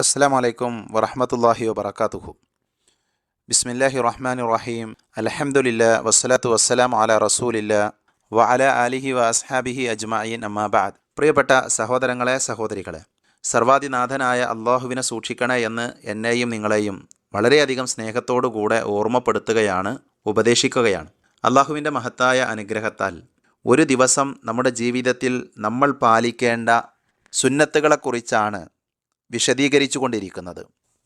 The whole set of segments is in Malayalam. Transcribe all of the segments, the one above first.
അസ്സാം വലൈക്കും വറഹമത്തല്ലാഹി വബർക്കാത്തുഹു ബിസ്മില്ലാഹി റഹ്മാൻ റഹീം. അലഹമുല്ല വസ്സലാത്തു വസ്സലാം അല റസൂലില്ല വ അല അലിഹി വ അസ്ഹാബിഹി അജ്മായിൻ അമ്മാബാദ് പ്രിയപ്പെട്ട സഹോദരങ്ങളെ സഹോദരികളെ സർവാദിനാഥനായ അള്ളാഹുവിനെ സൂക്ഷിക്കണ എന്ന് എന്നെയും നിങ്ങളെയും വളരെയധികം സ്നേഹത്തോടുകൂടെ ഓർമ്മപ്പെടുത്തുകയാണ് ഉപദേശിക്കുകയാണ്. അള്ളാഹുവിന്റെ മഹത്തായ അനുഗ്രഹത്താൽ ഒരു ദിവസം നമ്മുടെ ജീവിതത്തിൽ നമ്മൾ പാലിക്കേണ്ട സുന്നത്തുകളെക്കുറിച്ചാണ് വിശദീകരിച്ചു കൊണ്ടിരിക്കുന്നത്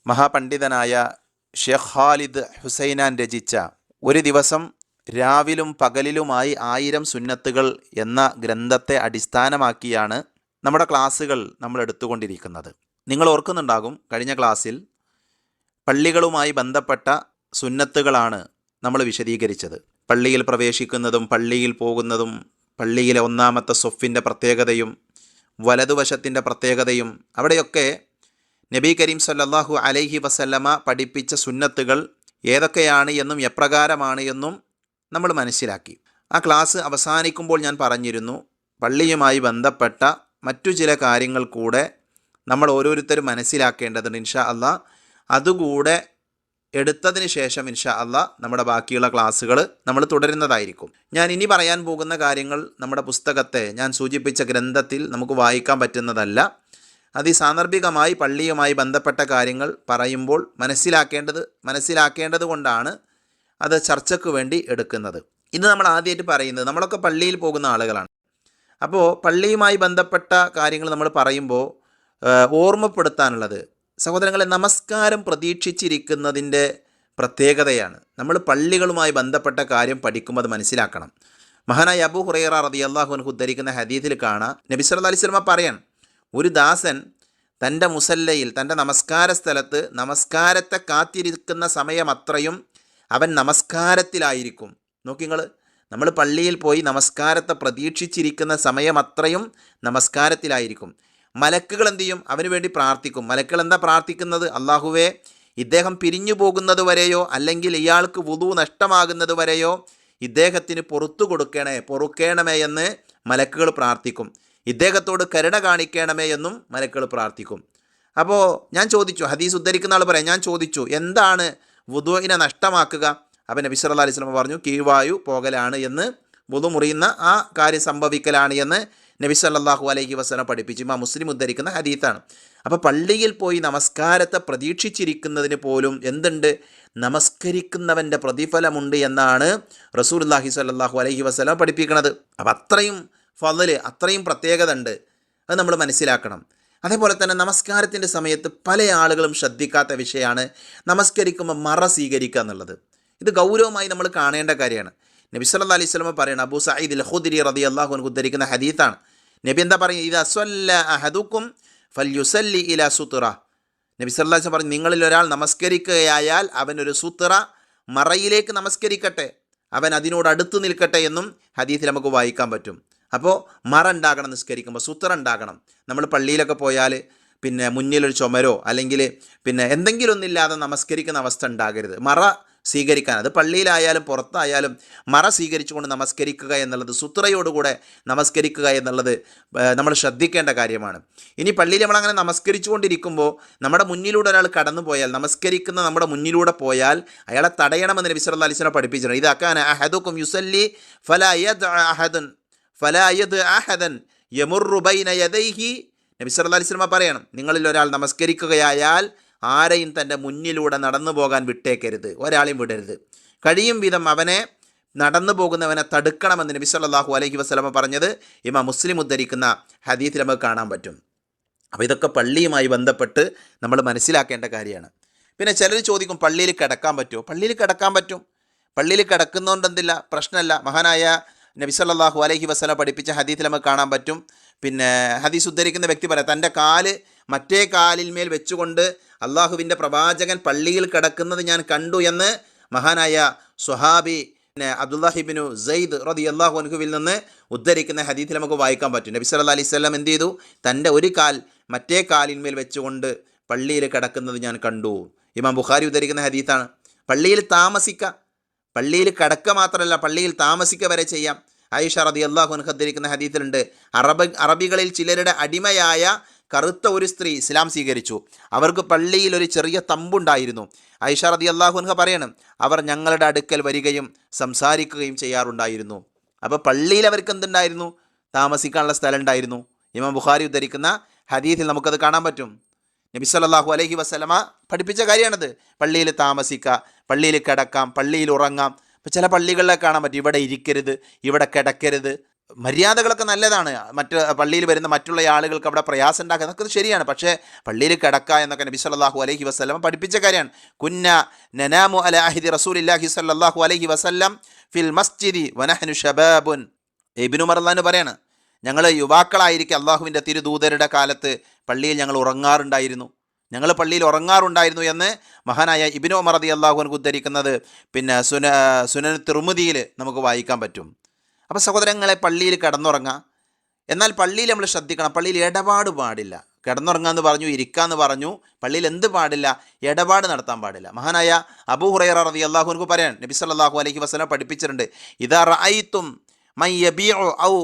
മഹാപണ്ഡിതനായ ഷെയ്ഖ് ഖാലിദ് ഹുസൈനാൻ രചിച്ച ഒരു ദിവസം രാവിലും പകലിലുമായി ആയിരം സുന്നത്തുകൾ എന്ന ഗ്രന്ഥത്തെ അടിസ്ഥാനമാക്കിയാണ് നമ്മുടെ ക്ലാസ്സുകൾ നമ്മൾ എടുത്തുകൊണ്ടിരിക്കുന്നത്. നിങ്ങൾ ഓർക്കുന്നുണ്ടാകും കഴിഞ്ഞ ക്ലാസ്സിൽ പള്ളികളുമായി ബന്ധപ്പെട്ട സുന്നത്തുകളാണ് നമ്മൾ വിശദീകരിച്ചത്. പള്ളിയിൽ പ്രവേശിക്കുന്നതും പള്ളിയിൽ പോകുന്നതും പള്ളിയിലെ ഒന്നാമത്തെ സൊഫിന്റെ പ്രത്യേകതയും വലതുവശത്തിന്റെ പ്രത്യേകതയും അവിടെയൊക്കെ നബി കരീം സല്ലാഹു അലൈഹി വസല്ലമ പഠിപ്പിച്ച സുന്നത്തുകൾ ഏതൊക്കെയാണ് എന്നും എപ്രകാരമാണ് എന്നും നമ്മൾ മനസ്സിലാക്കി. ആ ക്ലാസ് അവസാനിക്കുമ്പോൾ ഞാൻ പറഞ്ഞിരുന്നു പള്ളിയുമായി ബന്ധപ്പെട്ട മറ്റു ചില കാര്യങ്ങൾ കൂടെ നമ്മൾ ഓരോരുത്തരും മനസ്സിലാക്കേണ്ടതുണ്ട് ഇൻഷാ അല്ല. അതുകൂടെ എടുത്തതിന് ശേഷം ഇൻഷാ അല്ല നമ്മുടെ ബാക്കിയുള്ള ക്ലാസ്സുകൾ നമ്മൾ തുടരുന്നതായിരിക്കും. ഞാൻ ഇനി പറയാൻ പോകുന്ന കാര്യങ്ങൾ നമ്മുടെ പുസ്തകത്തെ ഞാൻ സൂചിപ്പിച്ച ഗ്രന്ഥത്തിൽ നമുക്ക് വായിക്കാൻ പറ്റുന്നതല്ല. അത് ഈ സാന്ദർഭികമായി പള്ളിയുമായി ബന്ധപ്പെട്ട കാര്യങ്ങൾ പറയുമ്പോൾ മനസ്സിലാക്കേണ്ടത് മനസ്സിലാക്കേണ്ടത് കൊണ്ടാണ് അത് ചർച്ചയ്ക്ക് വേണ്ടി എടുക്കുന്നത്. ഇന്ന് നമ്മൾ ആദ്യമായിട്ട് പറയുന്നത് നമ്മളൊക്കെ പള്ളിയിൽ പോകുന്ന ആളുകളാണ്. അപ്പോൾ പള്ളിയുമായി ബന്ധപ്പെട്ട കാര്യങ്ങൾ നമ്മൾ പറയുമ്പോൾ ഓർമ്മപ്പെടുത്താനുള്ളത് സഹോദരങ്ങളെ നമസ്കാരം പ്രതീക്ഷിച്ചിരിക്കുന്നതിന്റെ പ്രത്യേകതയാണ്. നമ്മൾ പള്ളികളുമായി ബന്ധപ്പെട്ട കാര്യം പഠിക്കുമ്പോൾ അത് മനസ്സിലാക്കണം. മഹാനായ അബു ഹുറൈറ റതി അള്ളാഹുൻ ഉദ്ധരിക്കുന്ന ഹദീദിൽ കാണാം. നബി സല്ലല്ലാഹു അലൈഹി സ്വലമ പറയാൻ ഒരു ദാസൻ തന്റെ മുസല്ലയിൽ തന്റെ നമസ്കാര സ്ഥലത്ത് നമസ്കാരത്തെ കാത്തിരിക്കുന്ന സമയം അത്രയും അവൻ നമസ്കാരത്തിലായിരിക്കും. നോക്കി നിങ്ങൾ നമ്മൾ പള്ളിയിൽ പോയി നമസ്കാരത്തെ പ്രതീക്ഷിച്ചിരിക്കുന്ന സമയം അത്രയും നമസ്കാരത്തിലായിരിക്കും. മലക്കുകൾ എന്ത് ചെയ്യും? അവന് വേണ്ടി പ്രാർത്ഥിക്കും. മലക്കുകൾ എന്താ പ്രാർത്ഥിക്കുന്നത്? അള്ളാഹുവേ ഇദ്ദേഹം പിരിഞ്ഞു പോകുന്നത് വരെയോ അല്ലെങ്കിൽ ഇയാൾക്ക് വുതു നഷ്ടമാകുന്നത് വരെയോ ഇദ്ദേഹത്തിന് പുറത്തു കൊടുക്കണേ പൊറുക്കേണമേ എന്ന് മലക്കുകൾ പ്രാർത്ഥിക്കും. ഇദ്ദേഹത്തോട് കരുണ കാണിക്കണമേ എന്നും മലക്കുകൾ പ്രാർത്ഥിക്കും. അപ്പോൾ ഞാൻ ചോദിച്ചു ഹദീസ് ഉദ്ധരിക്കുന്ന ആൾ പറയാം ഞാൻ ചോദിച്ചു എന്താണ് വുധുവിനെ നഷ്ടമാക്കുക? അപ്പം നബി സല്ലല്ലാഹു അലൈഹി വസല്ലം പറഞ്ഞു കീഴ്വായു പോകലാണ് എന്ന് വുധു മുറിയുന്ന ആ കാര്യം സംഭവിക്കലാണ് എന്ന് നബി സല്ലല്ലാഹു അലൈഹി വസ്ലം പഠിപ്പിച്ചു. ആ മുസ്ലിം ഉദ്ധരിക്കുന്ന ഹദീത്താണ്. അപ്പോൾ പള്ളിയിൽ പോയി നമസ്കാരത്തെ പ്രതീക്ഷിച്ചിരിക്കുന്നതിന് പോലും എന്തുണ്ട്? നമസ്കരിക്കുന്നവന്റെ പ്രതിഫലമുണ്ട് എന്നാണ് റസൂലുള്ളാഹി സല്ലാഹു അലൈഹി വസല്ലം പഠിപ്പിക്കുന്നത് അപ്പം അത്രയും ഫضൽ അത്രയും പ്രത്യേകത ഉണ്ട് അത് നമ്മൾ മനസ്സിലാക്കണം. അതേപോലെ തന്നെ നമസ്കാരത്തിന്റെ സമയത്ത് പല ആളുകളും ശ്രദ്ധിക്കാത്ത വിഷയമാണ് നമസ്കരിക്കുമ്പോൾ മറ സ്വീകരിക്കുക എന്നുള്ളത്. ഇത് ഗൗരവമായി നമ്മൾ കാണേണ്ട കാര്യമാണ്. നബി സല്ല അലൈഹി സ്വലമ പറയുന്നത് അബൂ സഈദ് ലഹുദിരി റതി അൻഹു ഉദ്ധരിക്കുന്ന ഹദീത്താണ്. നബി എന്താ പറയുക ഇത് അസ്വല്ല അഹദുക്കും ഫൽ യുസല്ലി ഇല സുത്തുറ നബി സല്ലാ പറഞ്ഞു നിങ്ങളിൽ ഒരാൾ നമസ്കരിക്കുകയായാൽ അവനൊരു സുത്തുറ മറയിലേക്ക് നമസ്കരിക്കട്ടെ. അവൻ അതിനോട് അടുത്ത് നിൽക്കട്ടെ എന്നും ഹദീത്തിൽ നമുക്ക് വായിക്കാൻ പറ്റും. അപ്പോൾ മറ ഉണ്ടാകണം നിസ്കരിക്കുമ്പോൾ സുത്തറ ഉണ്ടാകണം നമ്മൾ പള്ളിയിലൊക്കെ പോയാൽ പിന്നെ മുന്നിലൊരു ചുമരോ അല്ലെങ്കിൽ പിന്നെ എന്തെങ്കിലും ഒന്നില്ലാതെ നമസ്കരിക്കുന്ന അവസ്ഥ ഉണ്ടാകരുത്. മറ സ്വീകരിക്കാൻ അത് പള്ളിയിലായാലും പുറത്തായാലും മറ സ്വീകരിച്ചുകൊണ്ട് നമസ്കരിക്കുക എന്നുള്ളത് സുത്രയോടുകൂടെ നമസ്കരിക്കുക എന്നുള്ളത് നമ്മൾ ശ്രദ്ധിക്കേണ്ട കാര്യമാണ്. ഇനി പള്ളിയിൽ നമ്മളങ്ങനെ നമസ്കരിച്ചുകൊണ്ടിരിക്കുമ്പോൾ നമ്മുടെ മുന്നിലൂടെ ഒരാൾ കടന്നു പോയാൽ നമസ്കരിക്കുന്ന നമ്മുടെ മുന്നിലൂടെ പോയാൽ അയാളെ തടയണമെന്ന് നബി സല്ലല്ലാഹു അലൈഹി പഠിപ്പിച്ചിട്ടുണ്ട്. ഇതാക്കാൻ അഹദുക്കും യുസല്ലി ഫലാ അഹദൻ. ഫലാ ആഹദൻ അഹദൻ യമുറു ബൈന യദൈഹി. നബി സല്ല അലൈഹി വസല്ലം പറയണം നിങ്ങളിൽ ഒരാൾ നമസ്കരിക്കുകയായാൽ ആരെയും തന്റെ മുന്നിലൂടെ നടന്നു പോകാൻ വിട്ടേക്കരുത് ഒരാളെയും വിടരുത്. കഴിയും വിധം അവനെ നടന്നു പോകുന്നവനെ തടുക്കണമെന്ന് നബി സല്ലല്ലാഹു അലൈഹി വസ്ലമ പറഞ്ഞത് ഇമ മുസ്ലിം ഉദ്ധരിക്കുന്ന ഹദീത്തിൽ നമുക്ക് കാണാൻ പറ്റും. അപ്പോൾ ഇതൊക്കെ പള്ളിയുമായി ബന്ധപ്പെട്ട് നമ്മൾ മനസ്സിലാക്കേണ്ട കാര്യമാണ്. പിന്നെ ചിലർ ചോദിക്കും പള്ളിയിൽ കിടക്കാൻ പറ്റുമോ? പള്ളിയിൽ കിടക്കാൻ പറ്റും. പള്ളിയിൽ കിടക്കുന്നതുകൊണ്ട് എന്തില്ല? പ്രശ്നമല്ല. മഹാനായ നബി സല്ലല്ലാഹു അലൈഹി വസല്ലം പഠിപ്പിച്ച ഹദീത്തിൽ നമുക്ക് കാണാൻ പറ്റും. പിന്നെ ഹദീസ് ഉദ്ധരിക്കുന്ന വ്യക്തി പറയാം തന്റെ കാൽ മറ്റേ കാലിന്മേൽ വെച്ചുകൊണ്ട് അള്ളാഹുവിന്റെ പ്രവാചകൻ പള്ളിയിൽ കിടക്കുന്നത് ഞാൻ കണ്ടു എന്ന് മഹാനായ സുഹാബി പിന്നെ അബ്ദുല്ലാഹിബിനു സെയ്ദ് റതി അള്ളാഹു അൻഹുവിൽ നിന്ന് ഉദ്ധരിക്കുന്ന ഹദീത്തിൽ നമുക്ക് വായിക്കാൻ പറ്റും. നബി സല്ല അലൈഹി സ്വലം എന്ത് ചെയ്തു? തന്റെ ഒരു കാൽ മറ്റേ കാലിന്മേൽ വെച്ചുകൊണ്ട് പള്ളിയിൽ കിടക്കുന്നത് ഞാൻ കണ്ടു. ഇമാം ബുഖാരി ഉദ്ധരിക്കുന്ന ഹദീത്താണ് പള്ളിയിൽ താമസിക്കുക പള്ളിയിൽ കടക്ക മാത്രമല്ല പള്ളിയിൽ താമസിക്കുക വരെ ചെയ്യാം. ആയിഷ റതി അള്ളാഹു ധരിക്കുന്ന ഹദീത്തിലുണ്ട് അറബ് അറബികളിൽ ചിലരുടെ അടിമയായ കറുത്ത ഒരു സ്ത്രീ ഇസ്ലാം സ്വീകരിച്ചു. അവർക്ക് പള്ളിയിൽ ഒരു ചെറിയ തമ്പുണ്ടായിരുന്നു. ഐഷ റതി അള്ളാഹുൻഹ പറയണം അവർ ഞങ്ങളുടെ അടുക്കൽ വരികയും സംസാരിക്കുകയും ചെയ്യാറുണ്ടായിരുന്നു. അപ്പോൾ പള്ളിയിൽ അവർക്ക് എന്തുണ്ടായിരുന്നു? താമസിക്കാനുള്ള സ്ഥലം ഉണ്ടായിരുന്നു. ഇമാം ബുഖാരി ഉദ്ധരിക്കുന്ന ഹദീസിൽ നമുക്കത് കാണാൻ പറ്റും. നബി സല്ലല്ലാഹു അലൈഹി വസല്ലമ പഠിപ്പിച്ച കാര്യമാണത്. പള്ളിയിൽ താമസിക്കുക പള്ളിയിൽ കിടക്കാം പള്ളിയിൽ ഉറങ്ങാം. ഇപ്പം ചില പള്ളികളിലൊക്കെ കാണാൻ പറ്റും ഇവിടെ ഇരിക്കരുത് ഇവിടെ കിടക്കരുത്. മര്യാദകളൊക്കെ നല്ലതാണ്. മറ്റ് പള്ളിയിൽ വരുന്ന മറ്റുള്ള ആളുകൾക്ക് അവിടെ പ്രയാസം ഉണ്ടാക്കുക അതൊക്കെ ശരിയാണ്. പക്ഷേ പള്ളിയിൽ കിടക്കുക എന്നൊക്കെ നബി സല്ലല്ലാഹു അലഹി വസ്ലം പഠിപ്പിച്ച കാര്യമാണ്. കുന്ന നനാമു അലാഹിദി റസൂൽ ഇല്ലാഹി സല്ലല്ലാഹു അലഹി വസ്ലം ഫിൽ മസ്ജിദി വനഹനു ഷബാബുൻ ഇബ്നു മർലാന് പറയാണ് ഞങ്ങൾ യുവാക്കളായിരിക്കും അള്ളാഹുവിന്റെ തിരുദൂതരുടെ കാലത്ത് പള്ളിയിൽ ഞങ്ങൾ ഉറങ്ങാറുണ്ടായിരുന്നു. ഞങ്ങൾ പള്ളിയിൽ ഉറങ്ങാറുണ്ടായിരുന്നു എന്ന് മഹാനായ ഇബിനോ മറതി അള്ളാഹുവിന് ഉദ്ധരിക്കുന്നത് പിന്നെ സുന സുനൻ തിറുമുതിയിൽ നമുക്ക് വായിക്കാൻ പറ്റും. അപ്പോൾ സഹോദരങ്ങളെ പള്ളിയിൽ കിടന്നുറങ്ങാം. എന്നാൽ പള്ളിയിൽ നമ്മൾ ശ്രദ്ധിക്കണം. പള്ളിയിൽ ഇടപാട് പാടില്ല. കിടന്നുറങ്ങാന്ന് പറഞ്ഞു ഇരിക്കാന്ന് പറഞ്ഞു പള്ളിയിൽ എന്ത് പാടില്ല? ഇടപാട് നടത്താൻ പാടില്ല. മഹാനായ അബു ഹുറൈറ റതി അള്ളാഹുനക്ക് പറയാൻ നബി സല്ലല്ലാഹു അലൈഹി വസല്ലം പഠിപ്പിച്ചിട്ടുണ്ട് ഇതാ റഅയ്തും മൈ യബീഉ ഔ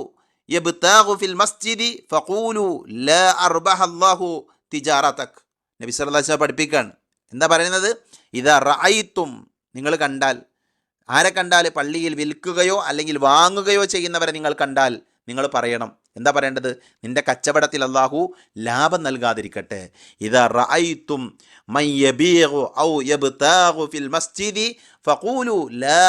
യബ്താഗു ഫിൽ മസ്ജിദി ഫഖൂലു ലാ നബി സല്ലല്ലാഹു അലൈഹി പഠിപ്പിക്കുകയാണ്. എന്താ പറയുന്നത്? ഇതാ റഅയ്തും നിങ്ങൾ കണ്ടാൽ. ആരെ കണ്ടാൽ? പള്ളിയിൽ വിൽക്കുകയോ അല്ലെങ്കിൽ വാങ്ങുകയോ ചെയ്യുന്നവരെ നിങ്ങൾ കണ്ടാൽ നിങ്ങൾ പറയണം. എന്താ പറയേണ്ടത്? നിന്റെ കച്ചവടത്തിൽ അള്ളാഹു ലാഭം നൽകാതിരിക്കട്ടെ. ഇതാ റഅയ്തും മൻ ഔ യബ്താഗു ഫിൽ മസ്ജിദി ഫഖൂലു ലാ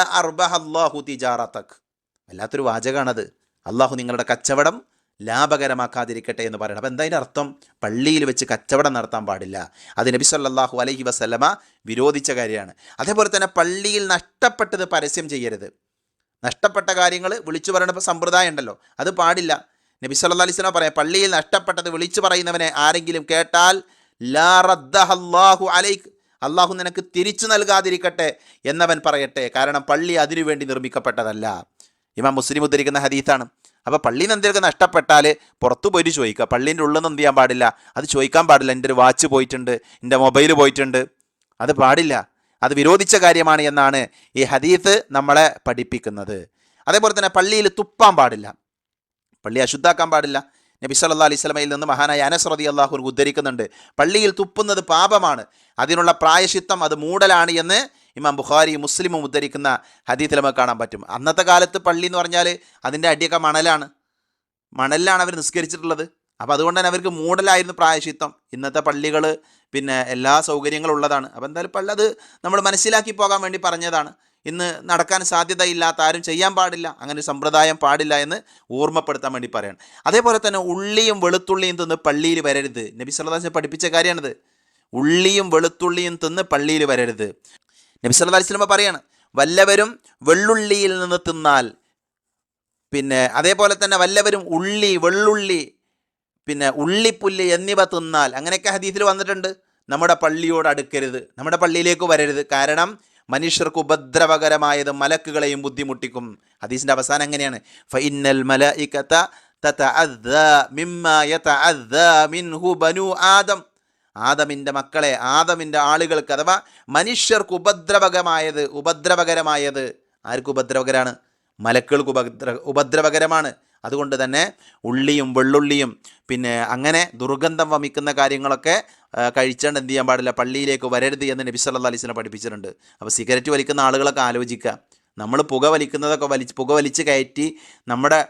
വല്ലാത്തൊരു വാചകമാണത് അള്ളാഹു നിങ്ങളുടെ കച്ചവടം ലാഭകരമാക്കാതിരിക്കട്ടെ എന്ന് പറയണം. അപ്പോൾ എന്താ അതിന്റെ അർത്ഥം? പള്ളിയിൽ വെച്ച് കച്ചവടം നടത്താൻ പാടില്ല. അത് നബി സല്ലാഹു അലൈഹി വസ്ലമ വിരോധിച്ച കാര്യമാണ്. അതേപോലെ തന്നെ പള്ളിയിൽ നഷ്ടപ്പെട്ടത് പരസ്യം ചെയ്യരുത്. നഷ്ടപ്പെട്ട കാര്യങ്ങൾ വിളിച്ചു പറയുന്ന സമ്പ്രദായം ഉണ്ടല്ലോ. അത് പാടില്ല. നബി സല്ലല്ലാഹു അലൈഹി പറയാം പള്ളിയിൽ നഷ്ടപ്പെട്ടത് വിളിച്ചു പറയുന്നവനെ ആരെങ്കിലും കേട്ടാൽ ലാ അള്ളാഹു നിനക്ക് തിരിച്ചു നൽകാതിരിക്കട്ടെ എന്നവൻ പറയട്ടെ. കാരണം പള്ളി അതിനുവേണ്ടി നിർമ്മിക്കപ്പെട്ടതല്ല. ഇമാം മുസ്ലിം ഉദ്ധരിക്കുന്ന ഹദീത്താണ് അപ്പോൾ പള്ളിയിൽ നിന്ന് എന്തെങ്കിലും നഷ്ടപ്പെട്ടാൽ പുറത്തു പോയിട്ട് ചോദിക്കുക. പള്ളീന്റെ ഉള്ളിൽ നിന്ന് എന്ത് ചെയ്യാൻ പാടില്ല? അത് ചോദിക്കാൻ പാടില്ല. എന്റെ ഒരു വാച്ച് പോയിട്ടുണ്ട്. എന്റെ മൊബൈൽ പോയിട്ടുണ്ട്. അത് പാടില്ല. അത് വിരോധിച്ച കാര്യമാണ് എന്നാണ് ഈ ഹദീത്ത് നമ്മളെ പഠിപ്പിക്കുന്നത്. അതേപോലെ തന്നെ പള്ളിയിൽ തുപ്പാൻ പാടില്ല. പള്ളി അശുദ്ധാക്കാൻ പാടില്ല. നബി സല്ലാ അലൈഹി സ്വലമയിൽ നിന്ന് മഹാനായ അനസ് റതി അള്ളാഹു ഉദ്ധരിക്കുന്നുണ്ട്. പള്ളിയിൽ തുപ്പുന്നത് പാപമാണ്. അതിനുള്ള പ്രായശിത്തം അത് മൂടലാണ് എന്ന് ഇമാം ബുഖാരി മുസ്ലിമും ഉദ്ധരിക്കുന്ന ഹദീത്തിൽ നമുക്ക് കാണാൻ പറ്റും. അന്നത്തെ കാലത്ത് പള്ളി എന്ന് പറഞ്ഞാൽ അതിന്റെ അടിയൊക്കെ മണലാണ്. മണലിലാണ് അവർ നിസ്കരിച്ചിട്ടുള്ളത്. അപ്പോൾ അതുകൊണ്ട് തന്നെ അവർക്ക് മൂടലായിരുന്നു പ്രായശിത്തം. ഇന്നത്തെ പള്ളികൾ പിന്നെ എല്ലാ സൗകര്യങ്ങളും ഉള്ളതാണ്. അപ്പോൾ എന്തായാലും പള്ളി അത് നമ്മൾ മനസ്സിലാക്കി പോകാൻ വേണ്ടി പറഞ്ഞതാണ്. ഇന്ന് നടക്കാൻ സാധ്യതയില്ലാത്ത ആരും ചെയ്യാൻ പാടില്ല. അങ്ങനെ സമ്പ്രദായം പാടില്ല എന്ന് ഓർമ്മപ്പെടുത്താൻ വേണ്ടി പറയണം. അതേപോലെ തന്നെ ഉള്ളിയും വെളുത്തുള്ളിയും തിന്ന് പള്ളിയിൽ വരരുത്. നബി സല്ലല്ലാഹു പഠിപ്പിച്ച കാര്യമാണിത്. ഉള്ളിയും വെളുത്തുള്ളിയും തിന്ന് പള്ളിയിൽ വരരുത്. നബി സല്ലല്ലാഹു അലൈഹി വസല്ലം പറയാണ് വല്ലവരും വെള്ളുള്ളിയിൽ നിന്ന് തിന്നാൽ പിന്നെ അതേപോലെ തന്നെ വല്ലവരും ഉള്ളി വെള്ളുള്ളി പിന്നെ ഉള്ളിപ്പുല്ല് എന്നിവ തിന്നാൽ അങ്ങനെയൊക്കെ ഹദീസിൽ വന്നിട്ടുണ്ട്. നമ്മുടെ പള്ളിയോട് അടുക്കരുത് നമ്മുടെ പള്ളിയിലേക്ക് വരരുത്. കാരണം മനുഷ്യർക്ക് ഉപദ്രവകരമായത് മലക്കുകളെയും ബുദ്ധിമുട്ടിക്കും. ഹദീസിന്റെ അവസാനം എങ്ങനെയാണ്? ഫൈനൽ മല യതഅദ്ദാ മിൻഹു ബനു ആദം. ആദമിന്റെ മക്കളെ ആദമിന്റെ ആളുകൾക്ക് അഥവാ മനുഷ്യർക്ക് ഉപദ്രവകമായത് ഉപദ്രവകരമായത് ആർക്ക് ഉപദ്രവകരാണ്? മലക്കുകൾക്ക് ഉപദ്ര ഉപദ്രവകരമാണ്. അതുകൊണ്ട് തന്നെ ഉള്ളിയും വെള്ളുള്ളിയും പിന്നെ അങ്ങനെ ദുർഗന്ധം വമിക്കുന്ന കാര്യങ്ങളൊക്കെ കഴിച്ചാണ്ട് എന്ത് ചെയ്യാൻ പാടില്ല പള്ളിയിലേക്ക് വരരുത് എന്ന് നബി സല്ലല്ലാഹു അലൈഹി വസല്ലം പഠിപ്പിച്ചിട്ടുണ്ട്. അപ്പോൾ സിഗരറ്റ് വലിക്കുന്ന ആളുകളൊക്കെ ആലോചിക്കുക. നമ്മൾ പുക വലിക്കുന്നതൊക്കെ വലിച്ച് പുക വലിച്ച് കയറ്റി നമ്മുടെ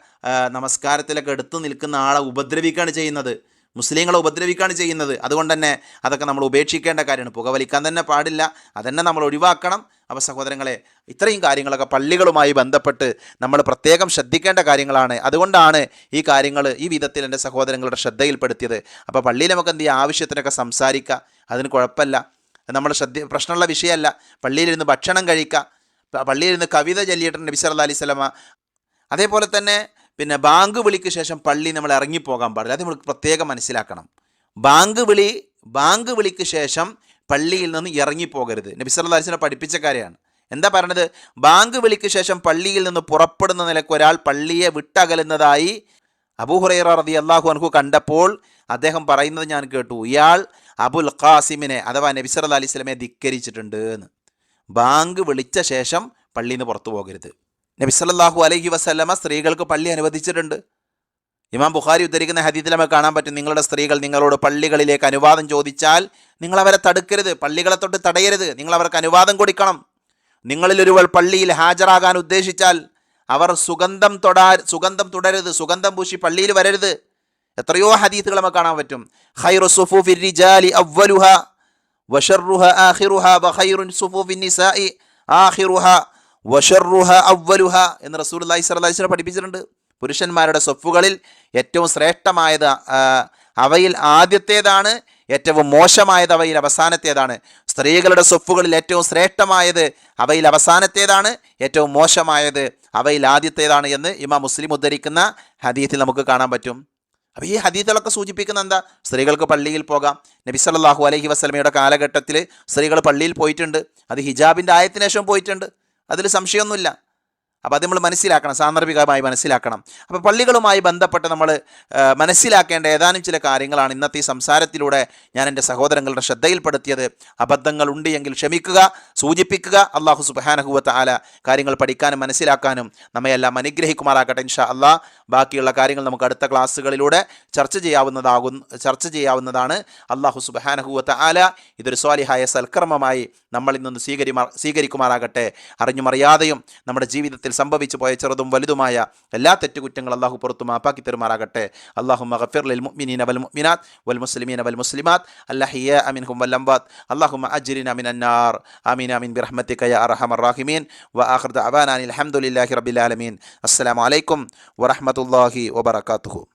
നമസ്കാരത്തിലൊക്കെ എടുത്തു നിൽക്കുന്ന ആളെ ഉപദ്രവിക്കുകയാണ് ചെയ്യുന്നത്. മുസ്ലിങ്ങളെ ഉപദ്രവിക്കുകയാണ് ചെയ്യുന്നത്. അതുകൊണ്ട് തന്നെ അതൊക്കെ നമ്മൾ ഉപേക്ഷിക്കേണ്ട കാര്യമാണ്. പുകവലിക്കാൻ തന്നെ പാടില്ല. അതന്നെ നമ്മൾ ഒഴിവാക്കണം. അപ്പോൾ സഹോദരങ്ങളെ ഇത്രയും കാര്യങ്ങളൊക്കെ പള്ളികളുമായി ബന്ധപ്പെട്ട് നമ്മൾ പ്രത്യേകം ശ്രദ്ധിക്കേണ്ട കാര്യങ്ങളാണ്. അതുകൊണ്ടാണ് ഈ കാര്യങ്ങൾ ഈ വിധത്തിൽ എന്റെ സഹോദരങ്ങളുടെ ശ്രദ്ധയിൽപ്പെടുത്തിയത്. അപ്പോൾ പള്ളിയിൽ നമുക്ക് എന്ത് ആവശ്യത്തിനൊക്കെ സംസാരിക്കുക അതിന് കുഴപ്പമില്ല. നമ്മുടെ ശ്രദ്ധ പ്രശ്നമുള്ള വിഷയമല്ല. പള്ളിയിലിരുന്ന് ഭക്ഷണം കഴിക്കുക പള്ളിയിലിരുന്ന് കവിത ചൊല്ലിയിട്ടുണ്ട് നബി അലൈഹി സ്വലമ അതേപോലെ തന്നെ പിന്നെ ബാങ്ക് വിളിക്ക് ശേഷം പള്ളി നമ്മൾ ഇറങ്ങിപ്പോകാൻ പാടില്ല. അത് നമ്മൾ പ്രത്യേകം മനസ്സിലാക്കണം. ബാങ്ക് വിളി ബാങ്ക് വിളിക്ക് ശേഷം പള്ളിയിൽ നിന്ന് ഇറങ്ങിപ്പോകരുത്. നബി സല്ലല്ലാഹു അലൈഹി വസല്ലം പഠിപ്പിച്ച കാര്യമാണ്. എന്താ പറയണത്? ബാങ്ക് വിളിക്ക് ശേഷം പള്ളിയിൽ നിന്ന് പുറപ്പെടുന്ന നിലയ്ക്ക് ഒരാൾ പള്ളിയെ വിട്ടകലുന്നതായി അബൂഹുറൈറ റതി അള്ളാഹു അൻഹു കണ്ടപ്പോൾ അദ്ദേഹം പറയുന്നത് ഞാൻ കേട്ടു. ഇയാൾ അബുൽ ഖാസിമിനെ അഥവാ നബി സല്ലല്ലാഹു അലൈഹി സ്വലമെ ധിക്കരിച്ചിട്ടുണ്ട് എന്ന്. ബാങ്ക് വിളിച്ച ശേഷം പള്ളിയിൽ നിന്ന് പുറത്തു പോകരുത്. നബി സല്ലല്ലാഹു അലൈഹി വസല്ലമ സ്ത്രീകൾക്ക് പള്ളി അനുവദിച്ചിട്ടുണ്ട്. ഇമാം ബുഖാരി ഉദ്ധരിക്കുന്ന ഹദീദിൽ നമുക്ക് കാണാൻ പറ്റും നിങ്ങളുടെ സ്ത്രീകൾ നിങ്ങളോട് പള്ളികളിലേക്ക് അനുവാദം ചോദിച്ചാൽ നിങ്ങൾ അവരെ തടുക്കരുത് പള്ളികളെ തൊട്ട് തടയരുത് നിങ്ങൾ അവർക്ക് അനുവാദം കൊടുക്കണം. നിങ്ങളിൽ ഒരുവൾ പള്ളിയിൽ ഹാജരാകാൻ ഉദ്ദേശിച്ചാൽ അവർ സുഗന്ധം തൊടാ സുഗന്ധം തുടരരുത് സുഗന്ധം പൂശി പള്ളിയിൽ വരരുത്. എത്രയോ ഹദീത്തുകൾ നമുക്ക് കാണാൻ പറ്റും. ഖൈറു സുഫൂഫി റിജാലി അവ്വലുഹ വഷർറുഹ ആഖിറുഹ വഖൈറു സുഫൂഫി നിസാഇ വഷറുഹ അവ്വലുഹ എന്ന് റസൂൽ അലൈഹി വസല്ലം പഠിപ്പിച്ചിട്ടുണ്ട്. പുരുഷന്മാരുടെ സ്വപ്പുകളിൽ ഏറ്റവും ശ്രേഷ്ഠമായത് അവയിൽ ആദ്യത്തേതാണ് ഏറ്റവും മോശമായത് അവയിൽ അവസാനത്തേതാണ്. സ്ത്രീകളുടെ സ്വപ്പുകളിൽ ഏറ്റവും ശ്രേഷ്ഠമായത് അവയിൽ അവസാനത്തേതാണ് ഏറ്റവും മോശമായത് അവയിൽ ആദ്യത്തേതാണ് എന്ന് ഇമാം മുസ്ലിം ഉദ്ധരിക്കുന്ന ഹദീത്തിൽ നമുക്ക് കാണാൻ പറ്റും. അപ്പോൾ ഈ ഹദീത്തുകളൊക്കെ സൂചിപ്പിക്കുന്ന എന്താ? സ്ത്രീകൾക്ക് പള്ളിയിൽ പോകാം. നബി സല്ലാഹു അലഹി വസ്ലമയുടെ കാലഘട്ടത്തിൽ സ്ത്രീകൾ പള്ളിയിൽ പോയിട്ടുണ്ട്. അത് ഹിജാബിന്റെ ആയത്തിന് ശേഷം പോയിട്ടുണ്ട്. അതിൽ സംശയമൊന്നുമില്ല. അപ്പോൾ അത് നമ്മൾ മനസ്സിലാക്കണം സാന്ദർഭികമായി മനസ്സിലാക്കണം. അപ്പോൾ പള്ളികളുമായി ബന്ധപ്പെട്ട് നമ്മൾ മനസ്സിലാക്കേണ്ട ഏതാനും ചില കാര്യങ്ങളാണ് ഇന്നത്തെ ഈ സംസാരത്തിലൂടെ ഞാൻ എന്റെ സഹോദരങ്ങളുടെ ശ്രദ്ധയിൽപ്പെടുത്തിയത്. അബദ്ധങ്ങളുണ്ട് എങ്കിൽ ക്ഷമിക്കുക സൂചിപ്പിക്കുക അള്ളാഹു സുബാനഹുവത്ത് ആല കാര്യങ്ങൾ പഠിക്കാനും മനസ്സിലാക്കാനും നമ്മയെല്ലാം അനുഗ്രഹിക്കുമാറാകട്ടെ ഇൻഷാ അള്ളാഹ് ബാക്കിയുള്ള കാര്യങ്ങൾ നമുക്ക് അടുത്ത ക്ലാസ്സുകളിലൂടെ ചർച്ച ചെയ്യാവുന്നതാകും ചർച്ച ചെയ്യാവുന്നതാണ്. അള്ളാഹു സുബാനഹുവത്ത് ആല ഇതൊരു സ്വാലിഹായ സൽക്കർമ്മമായി നമ്മളിൽ നിന്ന് സ്വീകരിമാ സ്വീകരിക്കുമാറാകട്ടെ. അറിഞ്ഞുമറിയാതെയും നമ്മുടെ ജീവിതത്തിൽ സംഭവിച്ചു പോയ ചെറുതും വലുതുമായ എല്ലാ തെറ്റുകുറ്റങ്ങൾ അള്ളാഹു പുറത്തും മാപ്പാക്കി തെരുമാറാകട്ടെ. അള്ളാഹു മഹഫിർ ലിൽ മുഅ്മിനീന വൽ മുഅ്മിനാത്ത് വൽ മുസ്ലിമീന വൽ മുസ്ലിമാത്ത്. അല്ലഹിയ അമിൻഹും വൽ അംവാത്ത്. അല്ലാഹുമ്മ അജ്രിന അമിൻ അന്നാർ ആമീൻ ആമീൻ. ബിറഹ്മതിക യാ അർഹമർ റഹീമീൻ. വ ദഅവാനാ അൽഹംദുലില്ലാഹി റബ്ബിൽ ആലമീൻ. അസ്സലാമു അലൈക്കും വറഹ്മത്തുള്ളാഹി വബറകാതുഹു.